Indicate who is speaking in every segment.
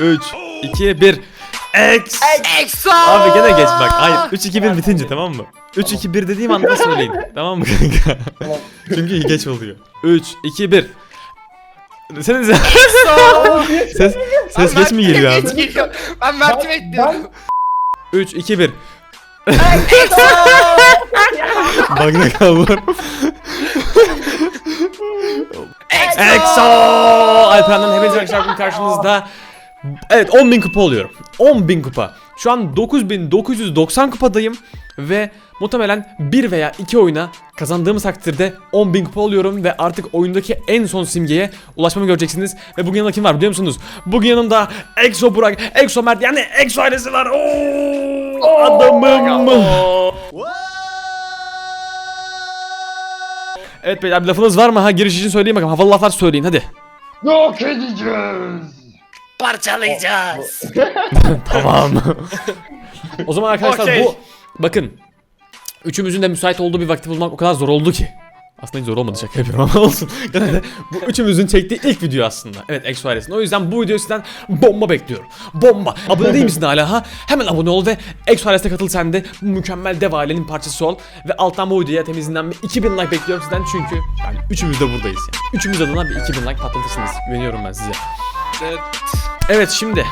Speaker 1: 3, 2, 1. X.
Speaker 2: Exo!
Speaker 1: Abi gene geç bak. Hayır 3, 2, 1 bitince tamam mı? 3, 2, 1 dediğim anda söyleyin. tamam mı kanka? Çünkü geç oluyor. 3, 2, 1. Senin ses, ses, ses geç mi geliyor
Speaker 2: Geç
Speaker 1: abi?
Speaker 2: geliyor. Ben Mert'i bekliyorum.
Speaker 1: 3, 2, 1. Bak ne kaldı. EXO! Alperen'den hepinize bugün karşınızda. Evet 10.000 kupa oluyorum. 10.000 kupa. Şu an 9.990 kupadayım. Ve muhtemelen 1 veya 2 oyuna kazandığımız takdirde 10.000 kupa oluyorum. Ve artık oyundaki en son simgeye ulaşmamı göreceksiniz. Ve bugün yanımda kim var biliyor musunuz? Bugün yanımda EXO Burak, EXO Mert yani EXO ailesi var. Oo, adamım. Evet beyler bir lafınız var mı? Ha giriş için söyleyeyim bakalım. Havalı laflar söyleyin hadi.
Speaker 3: Yok edeceğiz.
Speaker 2: Parçalayacağız.
Speaker 1: Tamam. o zaman arkadaşlar
Speaker 2: Okey.
Speaker 1: bu bakın üçümüzün de müsait olduğu bir vakti bulmak o kadar zor oldu ki. Aslında hiç zor olmadı şaka yapıyorum ama olsun. Yani bu üçümüzün çektiği ilk video aslında. Evet Exo ailesinin. O yüzden bu video sizden bomba bekliyorum. Bomba. Abone değil misin hala ha? Hemen abone ol ve Exo ailesine katıl sen de bu mükemmel dev ailenin parçası ol. Ve alttan bu videoya temizinden bir 2000 like bekliyorum sizden çünkü yani üçümüz de buradayız yani. Üçümüz adına bir 2000 like patlatırsınız. Güveniyorum ben size.
Speaker 2: Evet.
Speaker 1: Evet şimdi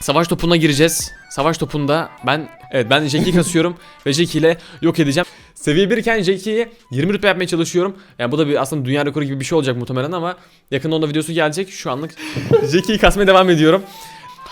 Speaker 1: Savaş topuna gireceğiz. Savaş topunda ben evet ben Jack'i kasıyorum ve Jack ile yok edeceğim. Seviye 1 iken Jack'i 20 rütbe yapmaya çalışıyorum. Yani bu da bir aslında dünya rekoru gibi bir şey olacak muhtemelen ama yakında onda videosu gelecek. Şu anlık Jack'i kasmaya devam ediyorum.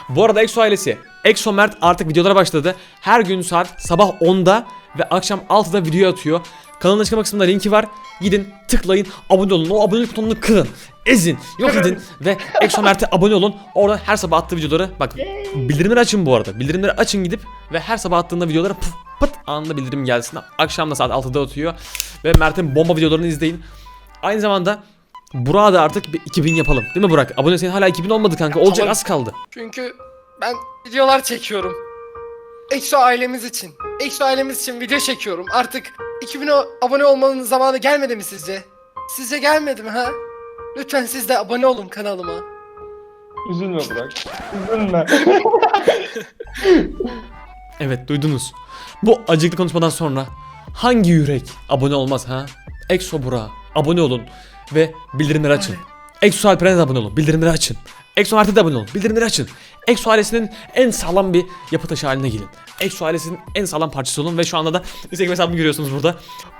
Speaker 1: Bu arada Exo ailesi, Exo Mert artık videolara başladı. Her gün saat sabah 10'da ve akşam 6'da video atıyor. Kanalın açıklama kısmında linki var. Gidin tıklayın, abone olun. O abonelik butonunu kırın, ezin, yok edin ve Exo Mert'e abone olun. Orada her sabah attığı videoları bak bildirimleri açın bu arada. Bildirimleri açın gidip ve her sabah attığında videoları pıf pıt anında bildirim gelsin. Akşam da saat 6'da atıyor ve Mert'in bomba videolarını izleyin. Aynı zamanda Burak'a da artık bir 2000 yapalım. Değil mi Burak? Abone senin hala 2000 olmadı kanka. Olacak
Speaker 2: Tamam.
Speaker 1: az kaldı.
Speaker 2: Çünkü ben videolar çekiyorum. Exo ailemiz için. Exo ailemiz için video çekiyorum. Artık 2000 o- abone olmanın zamanı gelmedi mi sizce? Sizce gelmedi mi ha? Lütfen siz de abone olun kanalıma.
Speaker 3: Üzülme bırak. Üzülme.
Speaker 1: Evet duydunuz. Bu acıklı konuşmadan sonra hangi yürek abone olmaz ha? Exo Burak'a abone olun ve bildirimleri açın. Exo Alperen'e de abone olun. Bildirimleri açın. Exo Mert'e de abone olun. Bildirimleri açın. Exo ailesinin en sağlam bir yapı taşı haline gelin. Exo ailesinin en sağlam parçası olun ve şu anda da Instagram hesabımı görüyorsunuz burada.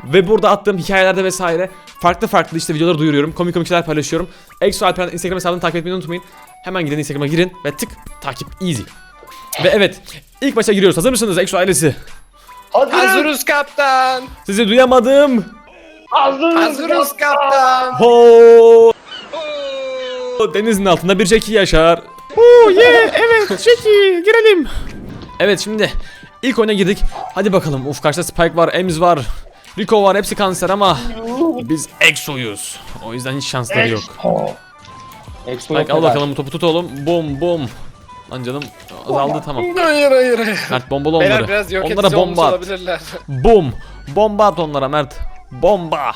Speaker 1: Ve burada attığım hikayelerde vesaire farklı farklı işte videoları duyuruyorum. Komik komik şeyler paylaşıyorum. Exo Alperen Instagram hesabını takip etmeyi unutmayın. Hemen gidin Instagram'a girin ve tık takip easy. Ve evet ilk başa giriyoruz. Hazır mısınız Exo ailesi?
Speaker 3: Hazırız.
Speaker 2: Hazırız kaptan.
Speaker 1: Sizi duyamadım.
Speaker 3: Hazırız.
Speaker 2: Hazırız kaptan.
Speaker 1: Ho! Denizin altında bir Jackie yaşar. Oo yeah evet Jackie girelim. Evet şimdi ilk oyuna girdik. Hadi bakalım. Uf karşıda Spike var, Ems var. Rico var hepsi kanser ama biz Exo'yuz. O yüzden hiç şansları yok.
Speaker 3: Expo
Speaker 1: Spike al bakalım bu topu tut oğlum. Bom bom. Lan canım azaldı tamam.
Speaker 2: Hayır hayır hayır.
Speaker 1: Mert
Speaker 2: Beyler
Speaker 1: onları.
Speaker 2: biraz yok
Speaker 1: Onlara
Speaker 2: edici olmuş
Speaker 1: bomba at.
Speaker 2: olabilirler.
Speaker 1: Bum. Bomba at onlara Mert. Bomba.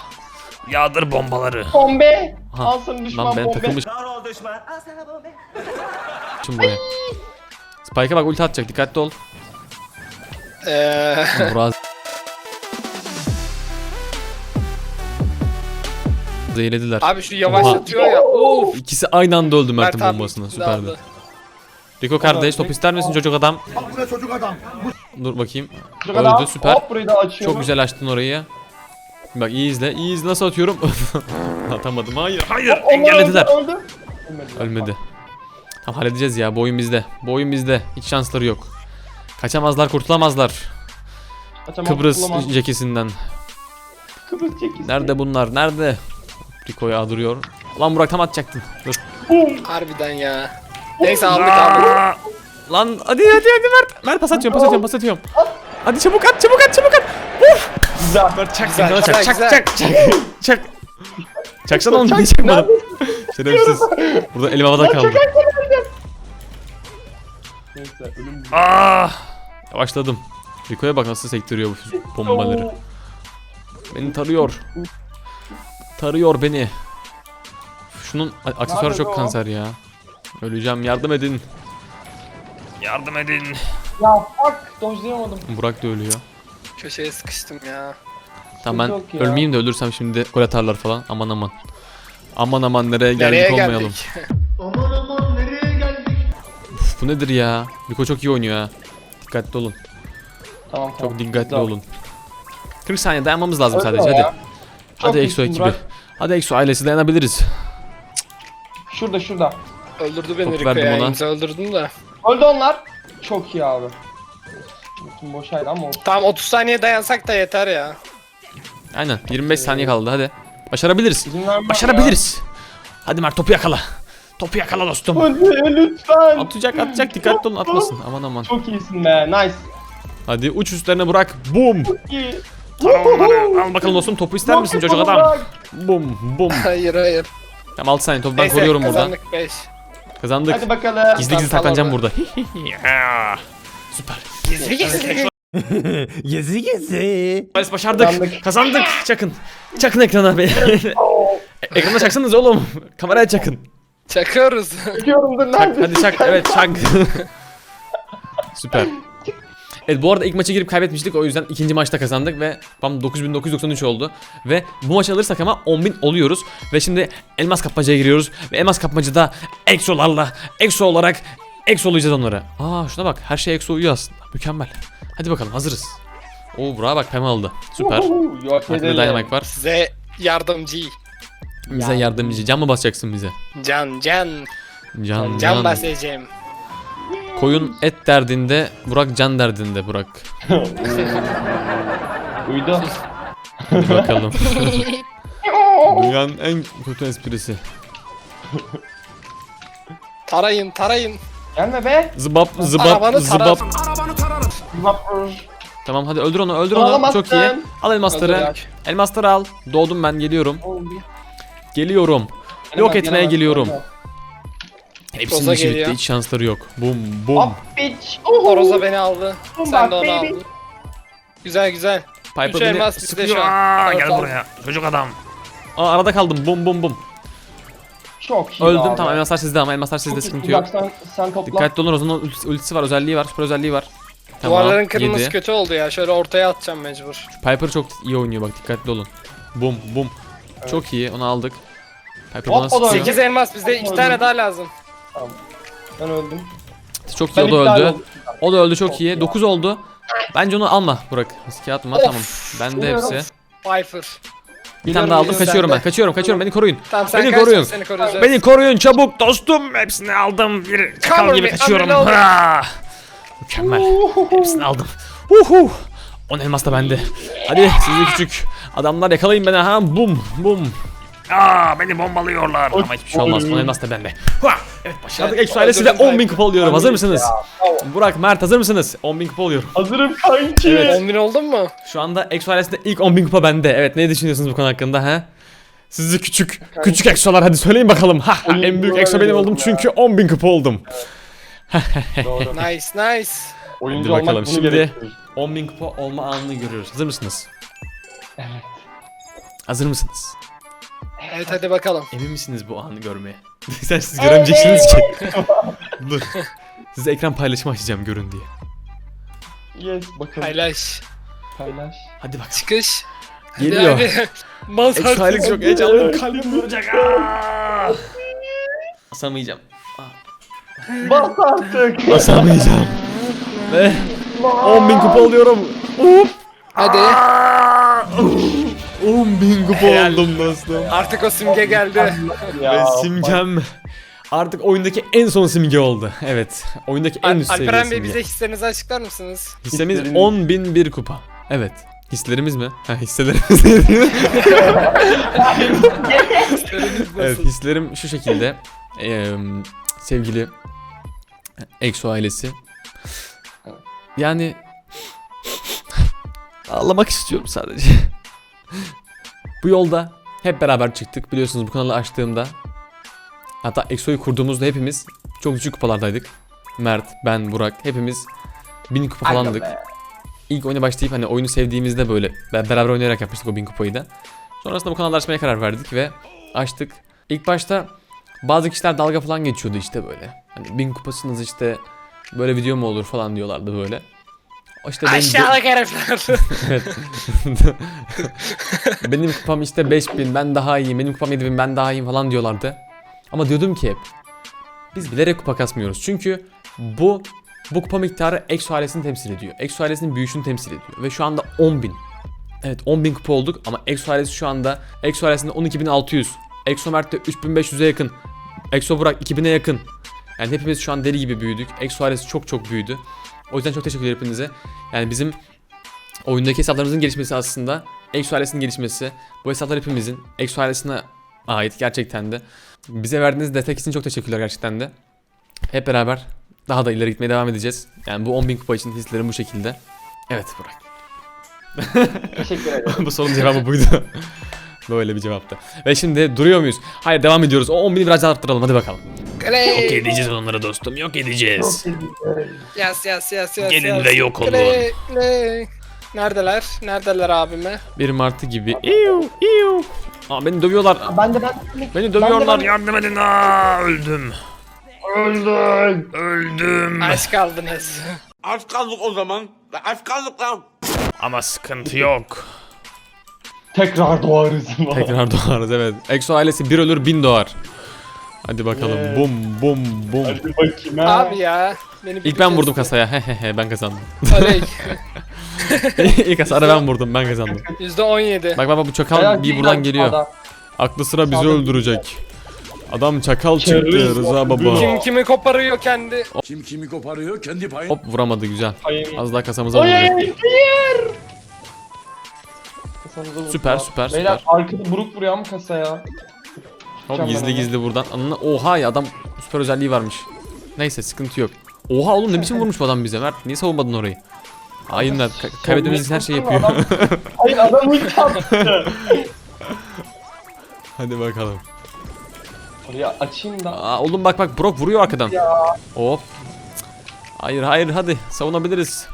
Speaker 1: Yağdır bombaları.
Speaker 3: Bombe.
Speaker 1: Ha,
Speaker 3: Alsın düşman
Speaker 1: Lan ben
Speaker 3: bombe.
Speaker 1: takılmış. Şimdi buraya. Spike'a bak ulti atacak dikkatli ol.
Speaker 2: Eee...
Speaker 1: Buraz. Zehirlediler.
Speaker 2: Abi şu yavaşlatıyor ya. Of.
Speaker 1: İkisi aynı anda öldü Mert'in
Speaker 2: Mert abi
Speaker 1: bombasına
Speaker 2: ikisi de
Speaker 1: süperdi.
Speaker 2: aldı.
Speaker 1: Rico kardeş top ister misin çocuk adam?
Speaker 4: çocuk adam.
Speaker 1: Dur bakayım. Öldü süper.
Speaker 3: Hop burayı da açıyorum.
Speaker 1: Çok güzel açtın orayı. Bak iyi izle. iyi izle nasıl atıyorum. Atamadım. Hayır hayır.
Speaker 3: Onlar
Speaker 1: Engellediler.
Speaker 3: Öldü. öldü. Ölmediler.
Speaker 1: Ölmedi. Tamam halledeceğiz ya. Bu oyun bizde. Bu oyun bizde. Hiç şansları yok. Kaçamazlar, kurtulamazlar.
Speaker 3: Kaçamam,
Speaker 1: Kıbrıs
Speaker 3: kurtulamam.
Speaker 1: cekisinden.
Speaker 3: Kıbrıs çekisi.
Speaker 1: Nerede bunlar? Nerede? Rico'ya duruyor. Lan Burak tam atacaktın. Dur.
Speaker 2: Harbiden ya. Neyse aldık aldık.
Speaker 1: Lan hadi hadi hadi Mert. Mert pas atıyorum, pas atıyorum, pas atıyorum. Hadi çabuk at, çabuk at, çabuk at.
Speaker 3: Güzel.
Speaker 1: Mert çak,
Speaker 2: Güzel,
Speaker 1: çak, çak,
Speaker 2: güzel,
Speaker 1: çak, çak, çak, çak. Çaksana oğlum, niye çakmadın? Şerefsiz. Burada elim havada kaldı.
Speaker 3: Neyse ölüm.
Speaker 1: Ah! Yavaşladım. Rico'ya bak nasıl sektiriyor bu bombaları. Beni tarıyor. Tarıyor beni. Şunun aksesuarı çok kanser ya. Öleceğim yardım edin. Yardım edin.
Speaker 3: Ya fuck dojlayamadım.
Speaker 1: Burak da ölüyor.
Speaker 2: Köşeye sıkıştım ya.
Speaker 1: Tamam ben
Speaker 3: ya.
Speaker 1: ölmeyeyim de ölürsem şimdi gol atarlar falan. Aman aman. Aman aman nereye geldik
Speaker 2: Nereye
Speaker 1: olmayalım.
Speaker 2: geldik?
Speaker 1: Uf, bu nedir ya? Biko çok iyi oynuyor ha. Dikkatli olun.
Speaker 3: Tamam tamam.
Speaker 1: Çok dikkatli
Speaker 3: Tamam.
Speaker 1: olun. 40 saniye dayanmamız lazım
Speaker 3: Öyle
Speaker 1: sadece
Speaker 3: ya.
Speaker 1: hadi.
Speaker 3: Çok
Speaker 1: Hadi Exo ekibi.
Speaker 3: Burak.
Speaker 1: Hadi Exo ailesi dayanabiliriz.
Speaker 3: Şurada şurada.
Speaker 2: Öldürdü beni
Speaker 1: Topu
Speaker 2: Rico ya.
Speaker 1: ona.
Speaker 2: Öldürdüm de.
Speaker 3: Öldü onlar. Çok iyi abi. Bütün boşaydı ama olsun.
Speaker 2: Tamam 30 saniye dayansak da yeter ya.
Speaker 1: Aynen 25 saniye kaldı hadi. Başarabiliriz.
Speaker 3: İzin vermem
Speaker 1: Başarabiliriz. Hadi Mert topu yakala. Topu yakala dostum.
Speaker 3: Hadi lütfen.
Speaker 1: Atacak atacak dikkatli olun atmasın. Aman aman.
Speaker 3: Çok iyisin be. Nice.
Speaker 1: Hadi uç üstlerine bırak. Bum.
Speaker 3: İyi.
Speaker 1: Tamam onları al bakalım dostum topu ister misin çocuk adam? Bum bum.
Speaker 2: Hayır hayır.
Speaker 1: Tamam 6 saniye topu ben
Speaker 2: Neyse,
Speaker 1: koruyorum burada.
Speaker 2: kazandık 5.
Speaker 1: Kazandık.
Speaker 3: Hadi bakalım.
Speaker 1: Gizli gizli
Speaker 2: Tamam,
Speaker 1: saklanacağım burada. Süper.
Speaker 2: Gizli gizli.
Speaker 4: Gezi gezi.
Speaker 1: Biz başardık.
Speaker 3: Kazandık.
Speaker 1: Kazandık. Çakın. Çakın ekrana be. Ekrana çaksanız oğlum. Kameraya çakın.
Speaker 2: Çakıyoruz.
Speaker 3: Çekiyorum dur
Speaker 1: Çak hadi çak. Evet çak. Süper. Evet bu arada ilk maça girip kaybetmiştik o yüzden ikinci maçta kazandık ve tam 9993 oldu. Ve bu maç alırsak ama 10.000 oluyoruz. Ve şimdi elmas kapmacaya giriyoruz. Ve elmas kapmacada exolarla, exo olarak exolayacağız onları. Aa şuna bak her şey exo uyuyor aslında. Mükemmel. Hadi bakalım hazırız. Oo Burak'a bak pema aldı. Süper.
Speaker 3: Edelim.
Speaker 1: Dynamite var.
Speaker 2: Size yardımcı.
Speaker 1: Bize yardımcı. Can mı basacaksın bize?
Speaker 2: Can can.
Speaker 1: Can,
Speaker 2: Can
Speaker 1: can.
Speaker 2: basacağım.
Speaker 1: Koyun et derdinde, Burak can derdinde Burak.
Speaker 3: Uydu.
Speaker 1: Hadi bakalım. Dünyanın en kötü esprisi.
Speaker 2: Tarayın tarayın.
Speaker 3: Gelme be.
Speaker 1: Zıbap zıbap
Speaker 2: Arabanı
Speaker 1: zıbap.
Speaker 3: Tamam.
Speaker 1: Tamam hadi öldür onu öldür
Speaker 3: Onu alamazsın.
Speaker 1: Çok iyi. Al elmasları. Elmasları al. Doğdum ben geliyorum.
Speaker 3: Oğlum,
Speaker 1: Geliyorum. Yok etmeye
Speaker 3: gelemez,
Speaker 1: geliyorum.
Speaker 3: gelemez.
Speaker 1: Hepsinin
Speaker 2: Roza
Speaker 1: işi bitti.
Speaker 2: geliyor.
Speaker 1: Hiç şansları yok. Bum bum.
Speaker 3: Hop bitch. Uhu.
Speaker 2: Horoza beni aldı. Sen de onu
Speaker 3: baby.
Speaker 2: aldın. Güzel güzel.
Speaker 1: Piper
Speaker 2: Üç
Speaker 1: beni sıkıyor.
Speaker 2: şu an.
Speaker 1: Aa, gel buraya. Çocuk adam. Aa arada kaldım. Bum bum bum.
Speaker 3: Çok iyi
Speaker 1: Öldüm
Speaker 3: abi.
Speaker 1: tamam elmaslar sizde ama elmaslar sizde
Speaker 3: Çok
Speaker 1: sıkıntı
Speaker 3: iyi.
Speaker 1: yok.
Speaker 3: Sen, sen topla.
Speaker 1: Dikkatli olun Rozan'ın ultisi- ultisi var, özelliği var, süper özelliği var. Tamam,
Speaker 2: Duvarların kırılması
Speaker 1: yedi.
Speaker 2: kötü oldu ya. Şöyle ortaya atacağım mecbur.
Speaker 1: Piper çok iyi oynuyor bak dikkatli olun. Bum bum. Çok iyi onu aldık. Piper
Speaker 3: Hop,
Speaker 1: bana
Speaker 3: o da öldü.
Speaker 1: sıkıyor.
Speaker 2: 8 elmas bizde 2 tane daha lazım.
Speaker 3: Ben öldüm.
Speaker 1: Çok iyi
Speaker 3: Ben
Speaker 1: o da
Speaker 3: iptal
Speaker 1: öldü.
Speaker 3: oldum.
Speaker 1: O da öldü çok
Speaker 3: Çok
Speaker 1: iyi.
Speaker 3: ya.
Speaker 1: 9 oldu. Bence onu alma Burak. Riske atma
Speaker 2: Of.
Speaker 1: tamam. Bende hepsi.
Speaker 2: Piper.
Speaker 1: Bir tane daha aldım
Speaker 2: Biliyorum,
Speaker 1: kaçıyorum ben.
Speaker 2: sende.
Speaker 1: Kaçıyorum kaçıyorum beni koruyun.
Speaker 2: Tamam sen
Speaker 1: Beni
Speaker 2: kaç,
Speaker 1: koruyun.
Speaker 2: Seni koruyacağız.
Speaker 1: Beni koruyun çabuk dostum. Hepsini aldım. Bir çakal
Speaker 2: Cover
Speaker 1: gibi
Speaker 2: me,
Speaker 1: kaçıyorum. Ha! Mükemmel. Hepsini aldım. Uhu. 10 elmas da bende. Hadi sizi küçük adamlar yakalayın beni ha. Bum bum. Aa beni bombalıyorlar. Ama hiçbir şey olmaz. 10 elmas da bende. Hua! Evet başardık. Exo ailesi ve
Speaker 2: öldürdüm
Speaker 1: 10.000 kupa alıyorum. Hazır mısınız? Burak, Mert hazır mısınız? 10.000 kupa alıyorum.
Speaker 3: Hazırım kanki.
Speaker 1: Evet.
Speaker 2: 10 bin oldun mu?
Speaker 1: Şu anda Exo ailesinde ilk 10.000 kupa bende. Evet ne düşünüyorsunuz bu konu hakkında ha? Sizi küçük küçük Exo'lar hadi söyleyin bakalım. Ha, en büyük Exo benim oldum
Speaker 3: ya.
Speaker 1: çünkü 10.000 kupa oldum.
Speaker 2: Nice nice.
Speaker 3: Oyuncu
Speaker 1: Hadi bakalım,
Speaker 3: bunu
Speaker 1: şimdi-
Speaker 3: gerektirir.
Speaker 1: 10.000 kupa olma anını görüyoruz. Hazır mısınız?
Speaker 3: Evet.
Speaker 1: Hazır mısınız?
Speaker 2: Evet hadi bakalım.
Speaker 1: Emin misiniz bu anı görmeye? Sen siz göremeyeceksiniz ki. Dur. Size ekran paylaşımı açacağım görün diye.
Speaker 3: Yes bakın.
Speaker 2: Paylaş.
Speaker 3: Paylaş.
Speaker 1: Hadi bak.
Speaker 2: Çıkış. Hadi,
Speaker 1: Geliyor.
Speaker 2: hadi. Artık.
Speaker 1: ailesi çok heyecanlıyım. Kalbim duracak. Aa! Basamayacağım.
Speaker 3: Bas artık.
Speaker 1: Basamayacağım. Ve 10.000 kupa alıyorum. Hop.
Speaker 2: Hadi.
Speaker 1: 10.000 kupa
Speaker 2: Helal.
Speaker 1: oldum dostum.
Speaker 2: Artık o simge geldi.
Speaker 3: Ya,
Speaker 1: Ve simgem artık oyundaki en son simge oldu. Evet. Oyundaki en
Speaker 2: Al-
Speaker 1: üst seviye
Speaker 2: Alperen Bey
Speaker 1: simge.
Speaker 2: bize hislerinizi açıklar mısınız?
Speaker 1: Hissemiz
Speaker 3: Hislerimiz-
Speaker 1: 10.001 kupa. Evet. Hislerimiz mi? Ha hisselerimiz?
Speaker 2: Hisleriniz nasıl?
Speaker 1: evet hislerim şu şekilde. Ee, sevgili Exo ailesi. Yani ağlamak istiyorum sadece. Bu yolda hep beraber çıktık. Biliyorsunuz bu kanalı açtığımda hatta Exo'yu kurduğumuzda hepimiz çok düşük kupalardaydık. Mert, ben, Burak hepimiz bin kupa
Speaker 3: Aynen
Speaker 1: falandık. İlk oyuna başlayıp hani oyunu sevdiğimizde böyle be- beraber oynayarak yapmıştık o bin kupayı da. Sonrasında bu kanalı açmaya karar verdik ve açtık. İlk başta bazı kişiler dalga falan geçiyordu işte böyle. Hani bin kupasınız işte böyle video mu olur falan diyorlardı böyle. İşte benim,
Speaker 2: Aşağılık herifler.
Speaker 1: Evet. benim kupam işte 5000 ben daha iyiyim. Benim kupam 7000 ben daha iyiyim falan diyorlardı. Ama diyordum ki hep biz bilerek kupa kasmıyoruz. Çünkü bu bu kupa miktarı EXO ailesini temsil ediyor. EXO ailesinin büyüyüşünü temsil ediyor. Ve şu anda 10.000. Evet 10.000 kupa olduk ama EXO ailesi şu anda EXO ailesinde 12.600. EXO Mert'te 3.500'e yakın. EXO Burak 2000'e yakın. Yani hepimiz şu an deli gibi büyüdük. EXO ailesi çok çok büyüdü. O yüzden çok teşekkür ederim hepinize. Yani bizim oyundaki hesaplarımızın gelişmesi aslında EXO ailesinin gelişmesi. Bu hesaplar hepimizin EXO ailesine ait gerçekten de. Bize verdiğiniz destek için çok teşekkürler gerçekten de. Hep beraber daha da ileri gitmeye devam edeceğiz. Yani bu 10.000 kupa için hislerim bu şekilde. Evet Burak.
Speaker 3: Teşekkür ederim.
Speaker 1: bu sorunun cevabı buydu. Böyle bir cevaptı. Ve şimdi duruyor muyuz? Hayır devam ediyoruz. O 10.000'i biraz daha arttıralım hadi bakalım.
Speaker 2: Clay.
Speaker 1: edeceğiz onları dostum yok edeceğiz.
Speaker 2: Yes yes yes yes.
Speaker 1: Gelin
Speaker 2: yes.
Speaker 1: ve yok olun.
Speaker 2: Clay, Clay. Neredeler? Neredeler abime?
Speaker 1: Bir martı gibi. İyu iyu. Aa beni dövüyorlar.
Speaker 3: Ben de ben
Speaker 1: Beni dövüyorlar.
Speaker 3: ben-
Speaker 1: Yardım edin. Aa, öldüm.
Speaker 3: öldüm.
Speaker 1: Öldüm.
Speaker 2: Aç kaldınız.
Speaker 5: Aç kaldık o zaman. Aç kaldık lan.
Speaker 1: Ama sıkıntı yok.
Speaker 3: Tekrar doğarız.
Speaker 1: Tekrar doğarız evet. Exo ailesi bir ölür bin doğar. Hadi bakalım.
Speaker 3: Yeah.
Speaker 1: Bum bum bum.
Speaker 3: Hadi bakayım ha.
Speaker 2: Abi ya. Beni
Speaker 1: İlk ben vurdum kasaya. Hehehe ben kazandım.
Speaker 2: Oley.
Speaker 1: İlk hasarı ben vurdum ben kazandım.
Speaker 2: %17.
Speaker 1: Bak bak bak bu çakal
Speaker 3: Bayağı
Speaker 1: bir buradan geliyor.
Speaker 3: adam.
Speaker 1: Aklı sıra bizi öldürecek. Adam çakal çıktı Rıza baba.
Speaker 2: Kim kimi koparıyor kendi.
Speaker 5: Kim kimi koparıyor kendi payını.
Speaker 1: Hop vuramadı güzel. Az daha kasamıza vurdu.
Speaker 3: Hayır. Kasanıza vurdu
Speaker 1: Süper,
Speaker 3: ya.
Speaker 1: süper,
Speaker 3: Beyler
Speaker 1: süper.
Speaker 3: arkada buruk vuruyor mu kasaya?
Speaker 1: Hop
Speaker 3: Mükemmel
Speaker 1: gizli
Speaker 3: ama.
Speaker 1: gizli buradan. Anına oha ya adam süper özelliği varmış. Neyse sıkıntı yok. Oha oğlum ne biçim vurmuş bu adam bize Mert? Niye savunmadın orayı? Hainler. Ka- kaybetmemiz her şeyi yapıyor.
Speaker 3: Adam- Hayır adam ulti attı.
Speaker 1: Hadi bakalım.
Speaker 3: Oraya açayım da.
Speaker 1: Aa, oğlum bak bak Brock vuruyor arkadan. Hop. Hayır hayır hadi savunabiliriz.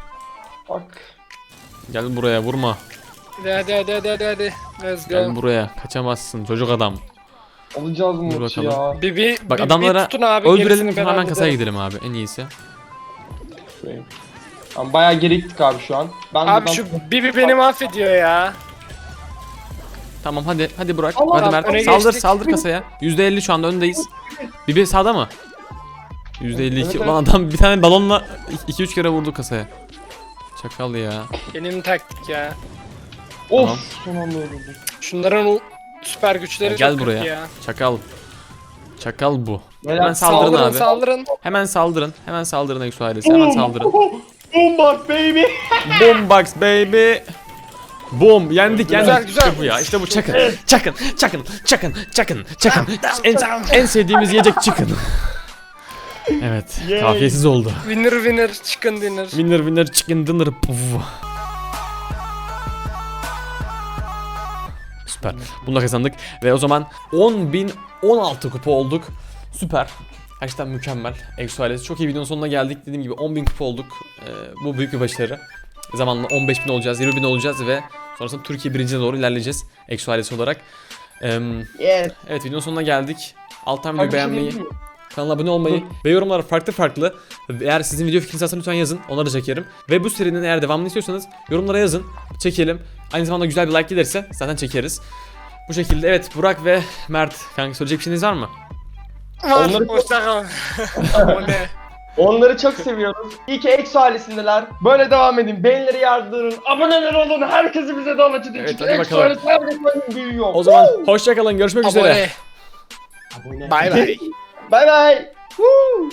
Speaker 3: Bak.
Speaker 1: Gel buraya vurma.
Speaker 2: Hadi hadi hadi hadi hadi. hadi. Let's
Speaker 1: Gel
Speaker 2: go.
Speaker 1: buraya. Kaçamazsın çocuk adam.
Speaker 3: Alacağız bu
Speaker 1: Dur
Speaker 3: maçı
Speaker 1: bakalım.
Speaker 3: ya.
Speaker 2: Bir, bir,
Speaker 1: Bak
Speaker 2: bir- bir
Speaker 1: adamlara
Speaker 2: tutun abi,
Speaker 1: öldürelim
Speaker 2: gerisini
Speaker 1: sonra hemen kasaya
Speaker 2: hallederim.
Speaker 1: gidelim abi en iyisi.
Speaker 3: Tamam, bayağı geri gittik abi şu an. Ben
Speaker 2: Abi
Speaker 3: buradan-
Speaker 2: şu Bibi beni mahvediyor ya.
Speaker 1: Tamam hadi hadi Burak.
Speaker 3: Allah,
Speaker 1: hadi Mert.
Speaker 2: öne
Speaker 1: Saldır
Speaker 2: geçtik.
Speaker 1: saldır kasaya. %50 şu anda öndeyiz. Bibi sağda mı? %52.
Speaker 3: Evet,
Speaker 1: Ulan adam bir tane balonla 2-3 kere vurdu kasaya. Çakal ya.
Speaker 2: Benim taktik ya.
Speaker 3: Of
Speaker 1: Tamam.
Speaker 3: son anda öldürdüm.
Speaker 2: Şunların o süper güçleri
Speaker 1: Gel
Speaker 2: çok
Speaker 1: buraya.
Speaker 2: kötü ya.
Speaker 1: Çakal. Çakal bu.
Speaker 3: Beyler,
Speaker 1: Hemen saldırın,
Speaker 2: Saldırın
Speaker 1: abi.
Speaker 2: saldırın.
Speaker 1: Hemen saldırın. Hemen saldırın Exo ailesi. Hemen saldırın.
Speaker 3: Bombard baby.
Speaker 1: Boombox baby. Boom yendik yendik.
Speaker 2: Güzel, güzel.
Speaker 1: İşte bu ya işte bu çakın. Çakın çakın çakın çakın çakın. En, en sevdiğimiz yiyecek çıkın. Evet
Speaker 3: Yay.
Speaker 1: kafiyesiz oldu.
Speaker 2: Winner winner chicken dinner.
Speaker 1: Winner winner chicken dinner. Puf. Süper. Bunu da kazandık. Ve o zaman 10.016 kupa olduk. Süper. Gerçekten mükemmel. Exo ailesi. Çok iyi videonun sonuna geldik. Dediğim gibi 10.000 kupa olduk. Ee, bu büyük bir başarı. Zamanla 15.000 olacağız, 20.000 olacağız ve sonrasında Türkiye birincine doğru ilerleyeceğiz. Exo ailesi olarak. Ee,
Speaker 3: Yes.
Speaker 1: evet videonun sonuna geldik. Alttan videoyu beğenmeyi? Kanala abone olmayı ve yorumlara farklı farklı eğer sizin video fikriniz varsa lütfen yazın onları da çekerim. Ve bu serinin eğer devamını istiyorsanız yorumlara yazın çekelim. Aynı zamanda güzel bir like gelirse zaten çekeriz. Bu şekilde evet Burak ve Mert kanka söyleyecek bir şeyiniz var mı?
Speaker 2: Var.
Speaker 3: Onları-
Speaker 2: Hoşçakal. o ne?
Speaker 3: Onları çok seviyoruz. İyi ki Exo ailesindeler. Böyle devam edin. Beğenileri yardırın. Aboneler olun. Herkesi bize davet edin.
Speaker 1: Evet,
Speaker 3: Çünkü
Speaker 1: hadi
Speaker 3: Exo
Speaker 1: bakalım.
Speaker 3: ailesi her geçen büyüyor.
Speaker 1: O zaman hoşçakalın görüşmek üzere.
Speaker 3: Abone.
Speaker 2: Bay bay.
Speaker 3: Bay bay. Woo.